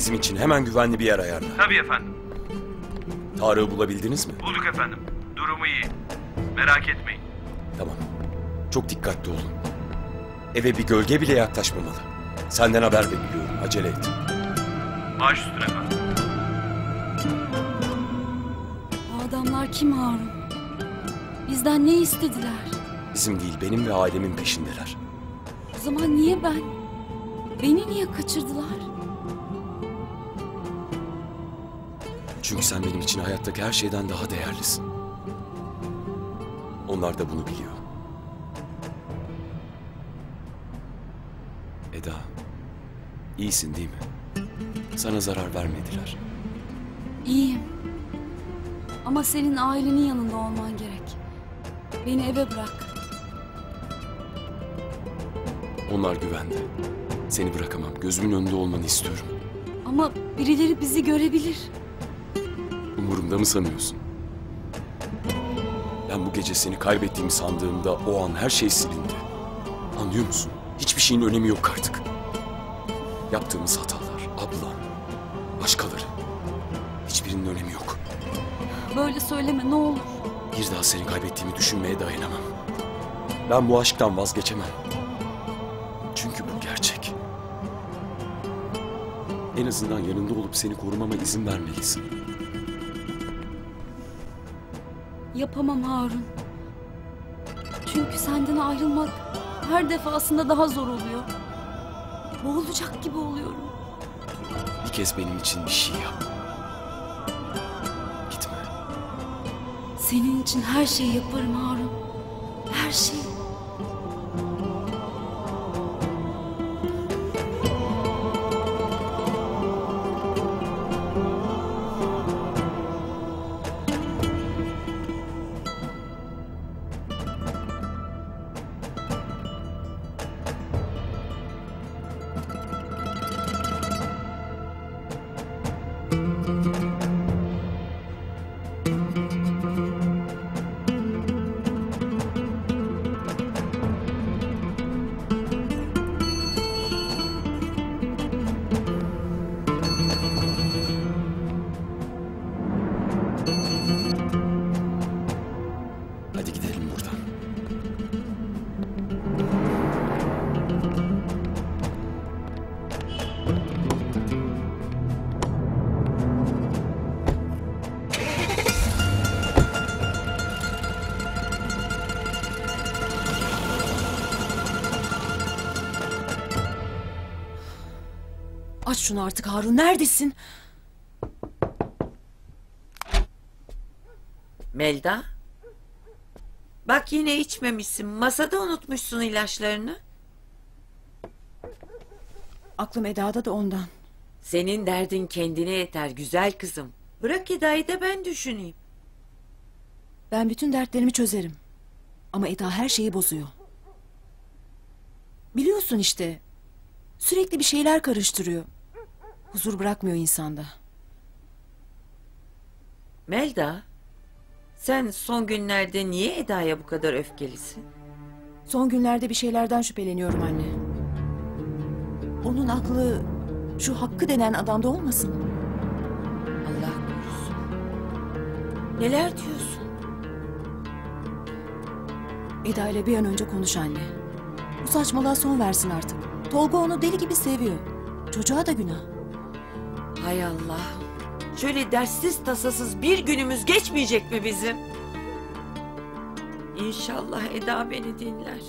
Bizim için hemen güvenli bir yer ayarla. Tabii efendim. Tarık'ı bulabildiniz mi? Bulduk efendim. Durumu iyi. Merak etmeyin. Tamam. Çok dikkatli olun. Eve bir gölge bile yaklaşmamalı. Senden haber bekliyorum. Acele et. Baş üstüne efendim. O adamlar kim Harun? Bizden ne istediler? Bizim değil, benim ve ailemin peşindeler. O zaman niye ben? Beni niye kaçırdılar? Çünkü sen benim için hayattaki her şeyden daha değerlisin. Onlar da bunu biliyor. Eda, iyisin değil mi? Sana zarar vermediler. İyiyim. Ama senin ailenin yanında olman gerek. Beni eve bırak. Onlar güvende. Seni bırakamam. Gözümün önünde olmanı istiyorum. Ama birileri bizi görebilir. Umurumda mı sanıyorsun? Ben bu gece seni kaybettiğimi sandığımda o an her şey silindi. Anlıyor musun? Hiçbir şeyin önemi yok artık. Yaptığımız hatalar, ablam, başkaları. Hiçbirinin önemi yok. Böyle söyleme ne olur. Bir daha seni kaybettiğimi düşünmeye dayanamam. Ben bu aşktan vazgeçemem. Çünkü bu gerçek. En azından yanında olup seni korumama izin vermelisin. Yapamam Harun. Çünkü senden ayrılmak her defasında daha zor oluyor. Boğulacak gibi oluyorum. Bir kez benim için bir şey yap. Gitme. Senin için her şeyi yaparım Harun. Her şeyi. Şunu artık Harun. Neredesin? Melda? Bak yine içmemişsin. Masada unutmuşsun ilaçlarını. Aklım Eda'da da ondan. Senin derdin kendine yeter güzel kızım. Bırak Eda'yı da ben düşüneyim. Ben bütün dertlerimi çözerim. Ama Eda her şeyi bozuyor. Biliyorsun işte. Sürekli bir şeyler karıştırıyor. Huzur bırakmıyor insanda. Melda, sen son günlerde niye Eda'ya bu kadar öfkelisin? Son günlerde bir şeylerden şüpheleniyorum anne. Onun aklı şu Hakkı denen adamda olmasın? Allah korusun. Neler diyorsun? Eda ile bir an önce konuş anne. Bu saçmalığa son versin artık. Tolga onu deli gibi seviyor. Çocuğa da günah. Hay Allah. Şöyle derssiz tasasız bir günümüz geçmeyecek mi bizim? İnşallah Eda beni dinler.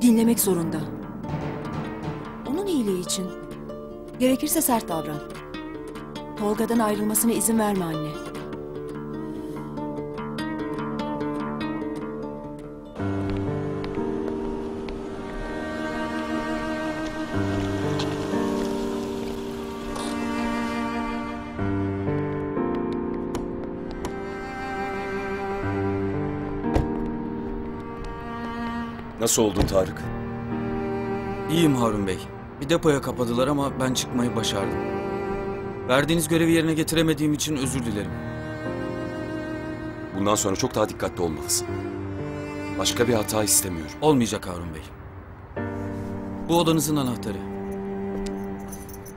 Dinlemek zorunda. Onun iyiliği için. Gerekirse sert davran. Tolga'dan ayrılmasına izin verme anne. Nasıl oldun Tarık? İyiyim Harun Bey. Bir depoya kapadılar ama ben çıkmayı başardım. Verdiğiniz görevi yerine getiremediğim için özür dilerim. Bundan sonra çok daha dikkatli olmalısın. Başka bir hata istemiyorum. Olmayacak Harun Bey. Bu odanızın anahtarı.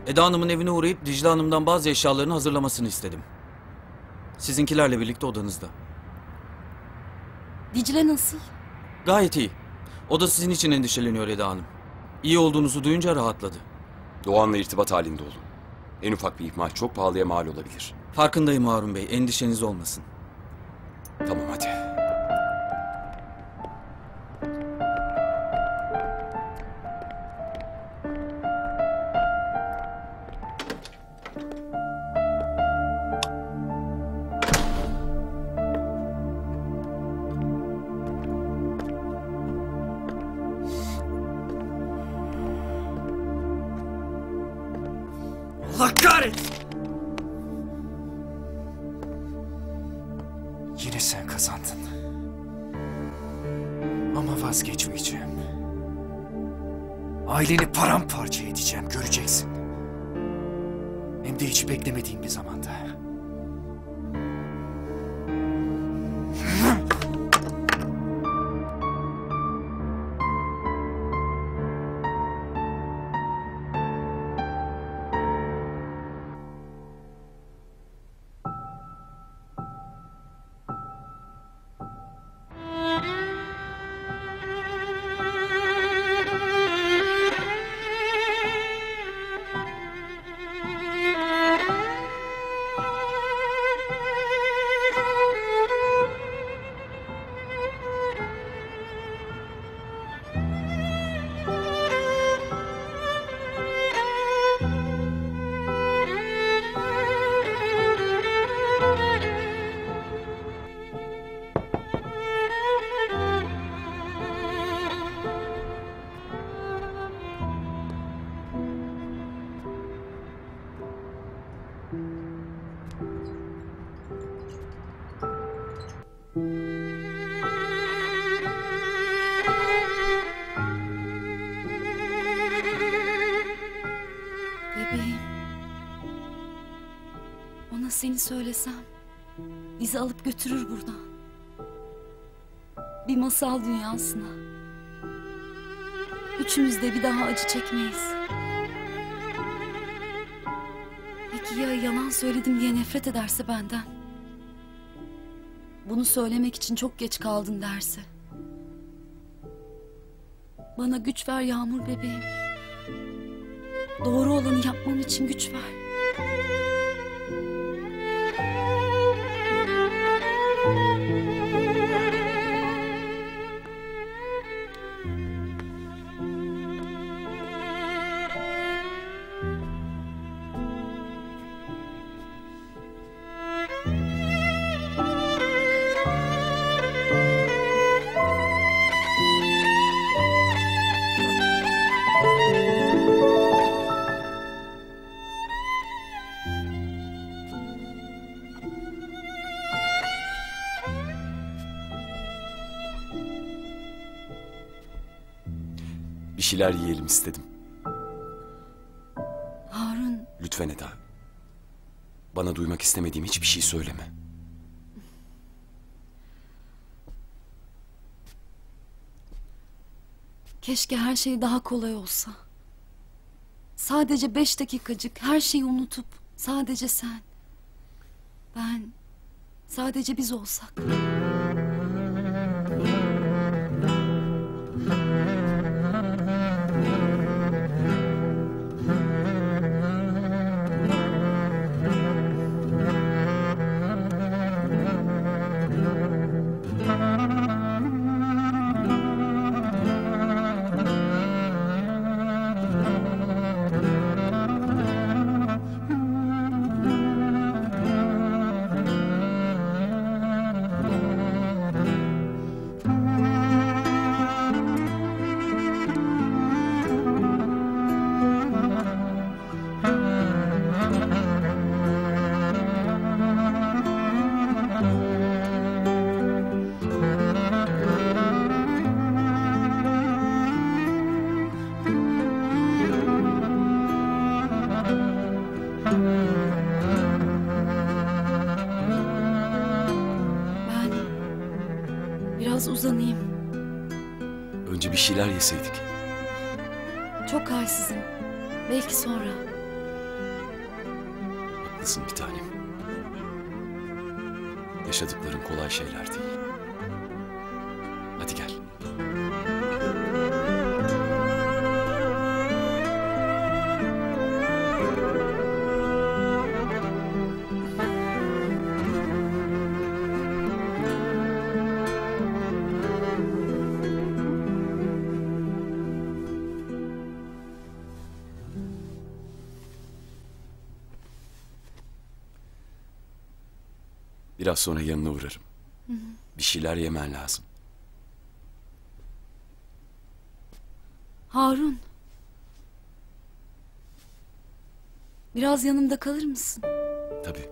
Eda Hanım'ın evine uğrayıp Dicle Hanım'dan bazı eşyalarını hazırlamasını istedim. Sizinkilerle birlikte odanızda. Dicle nasıl? Gayet iyi. O da sizin için endişeleniyor Eda Hanım. İyi olduğunuzu duyunca rahatladı. Doğan'la irtibat halinde olun. En ufak bir ihmal çok pahalıya mal olabilir. Farkındayım Harun Bey, endişeniz olmasın. Yine sen kazandın. Ama vazgeçmeyeceğim. Aileni paramparça edeceğim, göreceksin. Hem de hiç beklemediğim bir zamanda. Seni söylesem bizi alıp götürür buradan. Bir masal dünyasına. Üçümüz de bir daha acı çekmeyiz. Peki ya yalan söyledim diye nefret ederse benden? Bunu söylemek için çok geç kaldın derse. Bana güç ver Yağmur bebeğim. Doğru olanı yapmam için güç ver. Şeyler yiyelim istedim. Harun Lütfen Eda. Bana duymak istemediğim hiçbir şey söyleme. keşke her şey daha kolay olsa. Sadece beş dakikacık her şeyi unutup sadece sen. Ben sadece biz olsak. Önce bir şeyler yeseydik. Çok halsizim. Belki sonra. Haklısın bir tanem. Yaşadıkların kolay şeyler değil. Biraz sonra yanına uğrarım. Bir şeyler yemen lazım. Harun. Biraz yanımda kalır mısın? Tabii.